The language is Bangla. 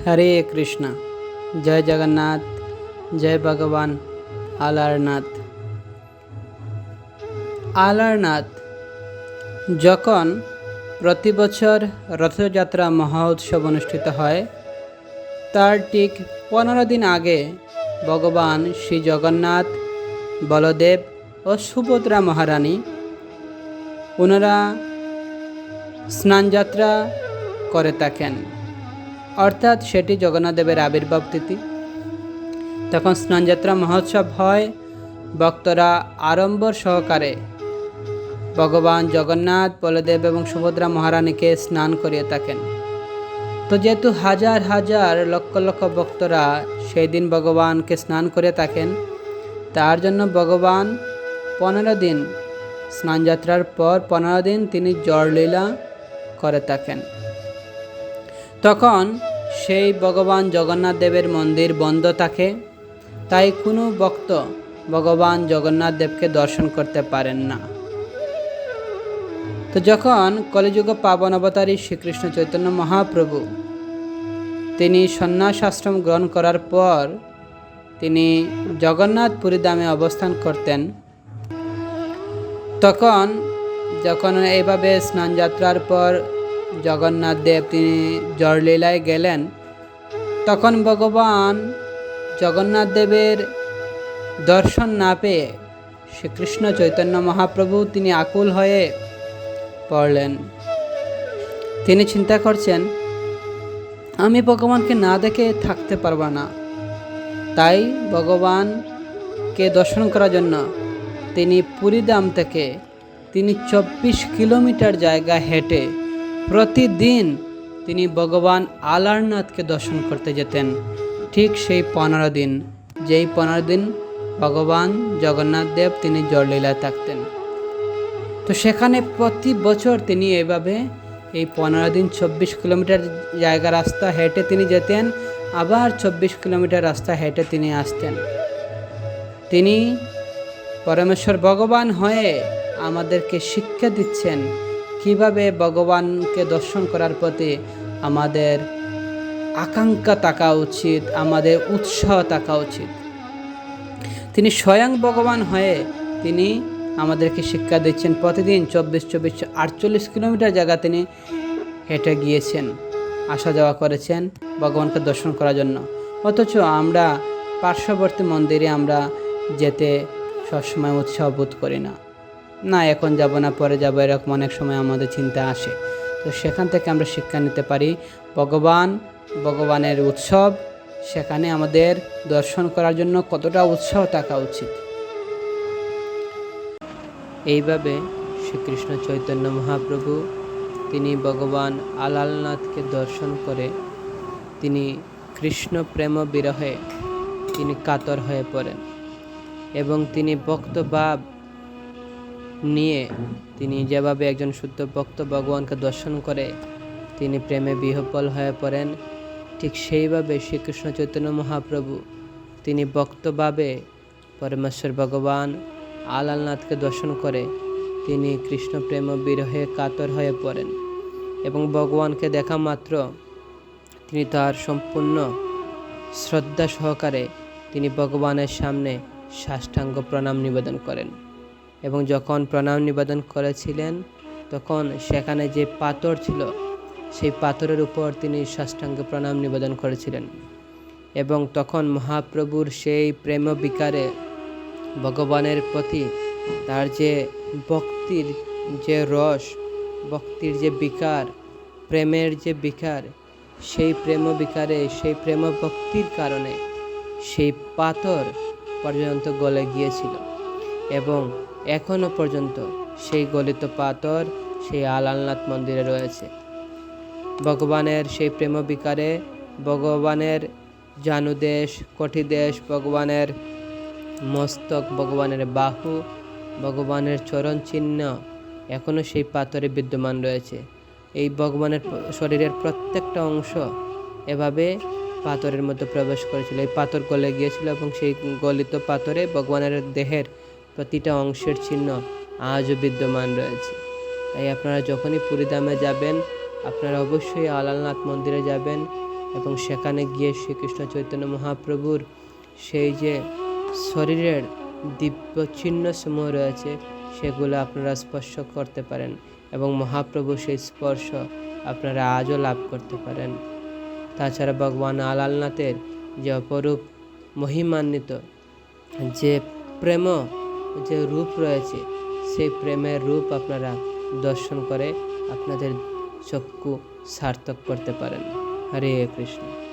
হরে কৃষ্ণ। জয় জগন্নাথ, জয় ভগবান আলারনাথ। আলারনাথ, যখন প্রতি বছর রথযাত্রা মহা উৎসব অনুষ্ঠিত হয়, তার ঠিক পনেরো দিন আগে ভগবান শ্রী জগন্নাথ, বলদেব ও সুভদ্রা মহারানী, ওনারা স্নানযাত্রা করে থাকেন। অর্থাৎ সেটি জগন্নাথদেবের আবির্ভাব তিথি। তখন স্নানযাত্রা মহোৎসব হয়। ভক্তরা আড়ম্বর সহকারে ভগবান জগন্নাথ, বলদেব এবং সুভদ্রা মহারানীকে স্নান করিয়ে থাকেন। তো যেহেতু হাজার হাজার লক্ষ লক্ষ ভক্তরা সেই দিন ভগবানকে স্নান করে থাকেন, তার জন্য ভগবান পনেরো দিন স্নানযাত্রার পর পনেরো দিন তিনি জড়লীলা করে থাকেন। তখন সেই ভগবান জগন্নাথ দেবের মন্দির বন্ধ থাকে, তাই কোনো ভক্ত ভগবান জগন্নাথ দেবকে দর্শন করতে পারেন না। তো যখন কলিযুগ পাবন অবতারী শ্রীকৃষ্ণ চৈতন্য মহাপ্রভু তিনি সন্ন্যাস আশ্রম গ্রহণ করার পর তিনি জগন্নাথ পুরী দামে অবস্থান করতেন, তখন যখন এইভাবে স্নানযাত্রার পর জগন্নাথ দেব তিনি জড়লীলায় গেলেন। তখন ভগবান জগন্নাথ দেবের দর্শন না পেয়ে শ্রীকৃষ্ণ চৈতন্য মহাপ্রভু তিনি আকুল হয়ে পড়লেন। তিনি চিন্তা করছেন, আমি ভগবানকে না দেখে থাকতে পারব না। তাই ভগবানকে দর্শন করার জন্য তিনি পুরীদাম থেকে তিনি চব্বিশ কিলোমিটার জায়গা হেঁটে প্রতিদিন তিনি ভগবান আলারনাথকে দর্শন করতে যেতেন। ঠিক সেই পনেরো দিন, যেই পনেরো দিন ভগবান জগন্নাথ দেব তিনি জড়লীলায় থাকতেন। তো সেখানে প্রতি বছর তিনি এভাবে এই পনেরো দিন চব্বিশ কিলোমিটার জায়গা রাস্তা হেঁটে তিনি যেতেন, আবার চব্বিশ কিলোমিটার রাস্তা হেঁটে তিনি আসতেন। তিনি পরমেশ্বর ভগবান হয়ে আমাদেরকে শিক্ষা দিচ্ছেন কীভাবে ভগবানকে দর্শন করার প্রতি আমাদের আকাঙ্ক্ষা থাকা উচিত, আমাদের উৎসাহ থাকা উচিত। তিনি স্বয়ং ভগবান হয়ে তিনি আমাদেরকে শিক্ষা দিচ্ছেন। প্রতিদিন চব্বিশ চব্বিশ, আটচল্লিশ কিলোমিটার জায়গা তিনি হেঁটে গিয়েছেন, আসা যাওয়া করেছেন ভগবানকে দর্শন করার জন্য। অথচ আমরা পার্শ্ববর্তী মন্দিরে আমরা যেতে সবসময় উৎসাহ বোধ করি না। না, এখন যাব না, পরে যাব এরকম অনেক সময় আমাদের চিন্তা আসে। তো সেখান থেকে আমরা শিক্ষা নিতে পারি। ভগবান, ভগবানের উৎসব, সেখানে আমাদের দর্শন করার জন্য কতটা উৎসাহ থাকা উচিত। এইভাবে শ্রীকৃষ্ণ চৈতন্য মহাপ্রভু, তিনি ভগবান আলালনাথকে দর্শন করে, তিনি কৃষ্ণ প্রেম বিরহে তিনি কাতর হয়ে পড়েন এবং তিনি ভক্তভাব নিয়ে তিনি যেভাবে একজন শুদ্ধ ভক্ত ভগবানকে দর্শন করে, তিনি প্রেমে বিহ্বল হয়ে পড়েন, ঠিক সেইভাবে শ্রীকৃষ্ণ চৈতন্য মহাপ্রভু তিনি ভক্তভাবে পরমেশ্বর ভগবান আলালনাথকে দর্শন করে তিনি কৃষ্ণ প্রেম বিরহে কাতর হয়ে পড়েন এবং ভগবানকে দেখা মাত্র তিনি তার সম্পূর্ণ শ্রদ্ধা সহকারে তিনি ভগবানের সামনে সাষ্টাঙ্গ প্রণাম নিবেদন করেন। এবং যখন প্রণাম নিবেদন করেছিলেন, তখন সেখানে যে পাথর ছিল, সেই পাথরের উপর তিনি সাষ্টাঙ্গ প্রণাম নিবেদন করেছিলেন। এবং তখন মহাপ্রভুর সেই প্রেম বিকারে ভগবানের প্রতি তার যে ভক্তির যে রস, ভক্তির যে বিকার, প্রেমের যে বিকার, সেই প্রেম বিকারে, সেই প্রেম ভক্তির কারণে সেই পাথর পর্যন্ত গলে গিয়েছিল। এবং এখনও পর্যন্ত সেই গলিত পাথর সেই আলালনাথ মন্দিরে রয়েছে। ভগবানের সেই প্রেম বিকারে ভগবানের জানুদেশ, কঠিদেশ, ভগবানের মস্তক, ভগবানের বাহু, ভগবানের চরণ চিহ্ন এখনও সেই পাথরে বিদ্যমান রয়েছে। এই ভগবানের শরীরের প্রত্যেকটা অংশ এভাবে পাথরের মধ্যে প্রবেশ করেছিল। এই পাথর গলে গিয়েছিল এবং সেই গলিত পাথরে ভগবানের দেহের প্রতিটা অংশের চিহ্ন আজও বিদ্যমান রয়েছে। তাই আপনারা যখনই পুরীধামে যাবেন, আপনারা অবশ্যই আলালনাথ মন্দিরে যাবেন এবং সেখানে গিয়ে শ্রীকৃষ্ণ চৈতন্য মহাপ্রভুর সেই যে শরীরের দিব্য চিহ্ন সমূহ রয়েছে, সেগুলো আপনারা স্পর্শ করতে পারেন এবং মহাপ্রভু সেই স্পর্শ আপনারা আজও লাভ করতে পারেন। তাছাড়া ভগবান আলালনাথের যে অপরূপ মহিমান্বিত যে প্রেম যে রূপ রয়েছে, সেই প্রেমের রূপ আপনারা দর্শন করে আপনাদের চক্ষু সার্থক করতে পারেন। হরে কৃষ্ণ।